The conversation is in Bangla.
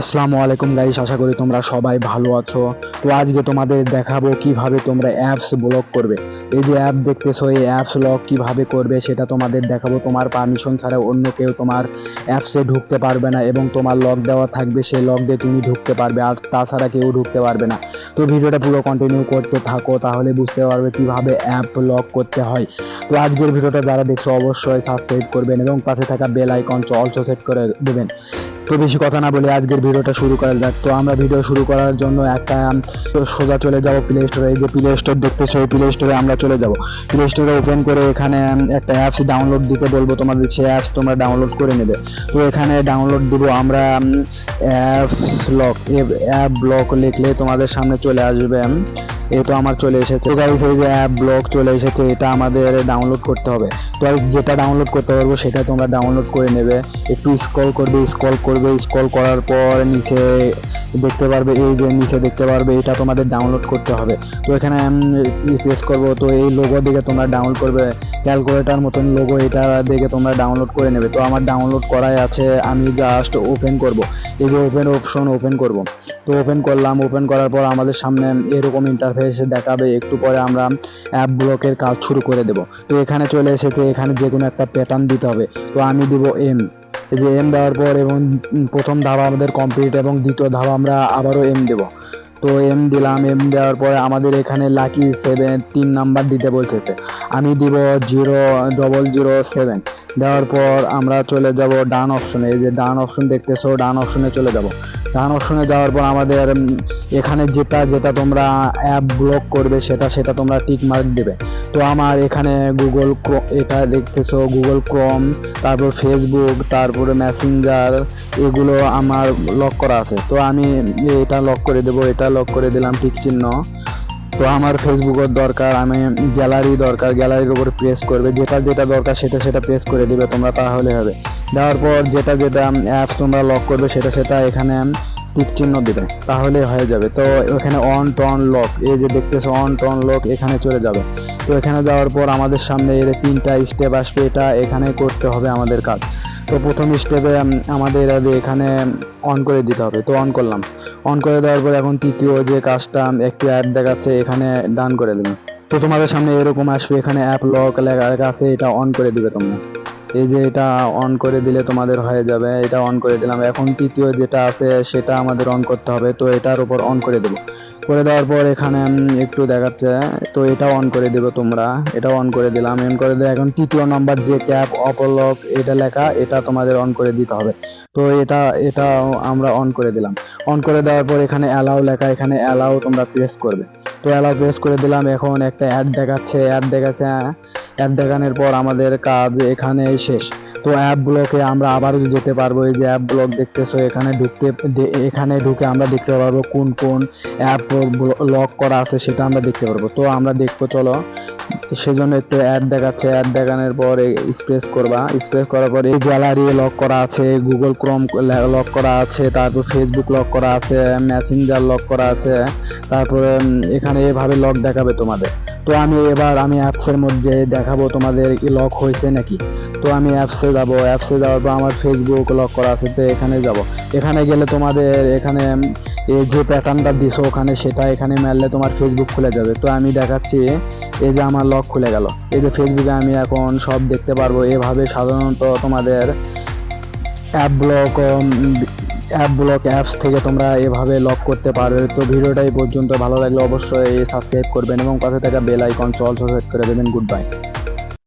আসসালামু আলাইকুম গাইস আশা করি তোমরা সবাই ভালো আছো। তো আজকে তোমাদের দেখাবো কীভাবে তোমরা অ্যাপস ব্লক করবে। এই যে অ্যাপ দেখতেছো, এই অ্যাপস লক কীভাবে করবে সেটা তোমাদের দেখাবো। তোমার পারমিশন ছাড়া অন্য কেউ তোমার অ্যাপসে ঢুকতে পারবে না এবং তোমার লক দেওয়া থাকবে, সেই লক দিয়ে তুমি ঢুকতে পারবে আর তাছাড়া কেউ ঢুকতে পারবে না। তো ভিডিওটা পুরো কন্টিনিউ করতে থাকো, তাহলে বুঝতে পারবে কীভাবে অ্যাপ লক করতে হয়। তো আজকের ভিডিওটা যারা দেখছ, অবশ্যই সাবস্ক্রাইব করবেন এবং পাশে থাকা বেল আইকন অলসো সেট করে দেবেন। তো বেশি কথা না বলে আজকের ভিডিওটা শুরু করা যাক। তো আমরা ভিডিও শুরু করার জন্য একটা সোজা চলে যাব প্লে স্টোরে এই যে প্লে স্টোর দেখতেছো, এই প্লে স্টোরে আমরা চলে যাব। প্লে স্টোরে ওপেন করে এখানে একটা অ্যাপস ডাউনলোড দিতে বলব তোমাদের। সেই অ্যাপস তোমরা ডাউনলোড করে নেবে। তো এখানে ডাউনলোড দিব আমরা অ্যাপস লক অ্যাপ ব্লক লিখলে তোমাদের সামনে চলে আসবে তো আমার চলে এসেছে। গাইস এই যে অ্যাপ ব্লক চলে এসেছে, এটা আমাদের ডাউনলোড করতে হবে। তো যেটা ডাউনলোড করতে পারব সেটা তোমরা ডাউনলোড করে নেবে। একটু স্ক্রল করবে স্ক্রল করবে স্ক্রল করার পর নিচে দেখতে পারবে, এই যে নিচে দেখতে পারবে, এটা তোমাদের ডাউনলোড করতে হবে। তো এখানে প্রেস করব, তো এই লোগো দেখে তোমরা ডাউনলোড করবে। ক্যালকুলেটার মতন লোগো এটা দেখে তোমরা ডাউনলোড করে নেবে। তো আমার ডাউনলোড করাই আছে, আমি জাস্ট ওপেন করব। এই যে ওপেন অপশন ওপেন করব। তো ওপেন করলাম ওপেন করার পর আমাদের সামনে এরকম ইন্টারফেস দেখাবে। একটু পরে আমরা অ্যাপ ব্লকের কাজ শুরু করে দেব। তো এখানে চলে এসেছে, এখানে যে কোনো একটা প্যাটার্ন দিতে হবে। তো আমি দিব এম যে এম দেওয়ার পর এবং প্রথম ধাপ আমাদের কমপ্লিট এবং দ্বিতীয় ধাপ আমরা আবারও এম দেব। তো এম দিলাম এম দেওয়ার পরে আমাদের এখানে লাকি সেভেন তিন নাম্বার দিতে বলছে আমি দিব জিরো ডবল জিরো সেভেন দেওয়ার পর আমরা চলে যাব ডান অপশনে এই যে ডান অপশন দেখতেছো, ডান অপশনে চলে যাব। ডান অপশনে যাওয়ার পর আমাদের এখানে যেটা যেটা তোমরা অ্যাপ ব্লক করবে, সেটা সেটা তোমরা টিক মার্ক দেবে। তো আমার এখানে গুগল এটা দেখতেছো গুগল ক্রোম তারপর ফেসবুক তারপরে মেসেঞ্জার এগুলো আমার লক করা আছে। তো আমি এটা লক করে দেবো, এটা লক করে দিলাম টিক চিহ্ন। তো আমার ফেসবুকের দরকার, আমি গ্যালারি দরকার গ্যালারির উপর প্রেস করবে, যেটা যেটা দরকার সেটা সেটা প্রেস করে দিবে তোমরা, তাহলে হবে। দেওয়ার পর যেটা যেটা অ্যাপস তোমরা লক করবে, সেটা সেটা এখানে টিক চিহ্ন দিবে, তাহলে হয়ে যাবে। তো ওখানে অন টন লক এই যে দেখতেছো অন টন লক এখানে চলে যাবে। তো এখানে যাওয়ার পর আমাদের সামনে এর তিনটা স্টেপ আসবে, এটা এখানে করতে হবে আমাদের কাজ। তো প্রথম স্টেপে আমাদের এখানে অন করে দিতে হবে। তো অন করলাম। অন করে দেওয়ার পর এখন তৃতীয় যে কাজটা, একটি অ্যাপ দেখাচ্ছে, এখানে ডান করে দেবে। তো তোমাদের সামনে এরকম আসবে, এখানে অ্যাপ লক লেখা আছে, এটা অন করে দিবে তোমরা। এই যে এটা অন করে দিলে তোমাদের হয়ে যাবে, এটা অন করে দিলাম। এখন তৃতীয় যেটা আছে, সেটা আমাদের অন করতে হবে। তো এটার উপর অন করে দেবো। করে দেওয়ার পর এখানে একটু দেখাচ্ছে, তো এটা অন করে দেবো তোমরা। এটা অন করে দিলাম অন করে দিয়ে এখন তৃতীয় নাম্বার যে ক্যাপ অপলক এটা লেখা, এটা তোমাদের অন করে দিতে হবে। তো এটা এটা আমরা অন করে দিলাম। অন করে দেওয়ার পর এখানে অ্যালাউ লেখা, এখানে অ্যালাউ তোমরা প্রেস করবে। তো অ্যালাউ প্রেস করে দিলাম, এখন একটা অ্যাড দেখাচ্ছে অ্যাড দেখাচ্ছে অ্যাড দেখানোর পর আমাদের কাজ এখানেই শেষ। তো অ্যাপ ব্লকে আমরা আবারও যেতে পারব, এই যে অ্যাপ ব্লক দেখতেছো, এখানে ঢুকতে এখানে ঢুকে আমরা দেখতে পারব কোন কোন অ্যাপ লক করা আছে সেটা আমরা দেখতে পারব। তো আমরা দেখব, চলো। তো সেজন্য একটু অ্যাড দেখাচ্ছে অ্যাড দেখানোর পর স্পেস করবা। স্পেস করার পর এই গ্যালারি লক করা আছে গুগল ক্রোম লক করা আছে, তারপর ফেসবুক লক করা আছে মেসেঞ্জার লক করা আছে, তারপরে এখানে এভাবে লক দেখাবে তোমাদের। তো আমি এবার আমি অ্যাপসের মধ্যে দেখাবো তোমাদের লক হয়েছে নাকি। তো আমি অ্যাপসে যাব, অ্যাপসে যাওয়ার পর আমার ফেসবুক লক করা আছে, তো এখানে যাব। এখানে গেলে তোমাদের এখানে এই যে প্যাটার্নটা দিছো ওখানে সেটা এখানে মারলে তোমার ফেসবুক খুলে যাবে। তো আমি দেখাচ্ছি, এই যে আমার লক খুলে গেল। এই যে ফেসবুকে আমি এখন সব দেখতে পারব। এভাবে সাধারণত তোমাদের app block app block apps থেকে তোমরা এভাবে লক করতে পারবে। তো ভিডিওটাই পর্যন্ত। ভালো লাগলে অবশ্যই সাবস্ক্রাইব করবেন এবং পাশে থাকা বেল আইকন চল সেট করে দেবেন। Good bye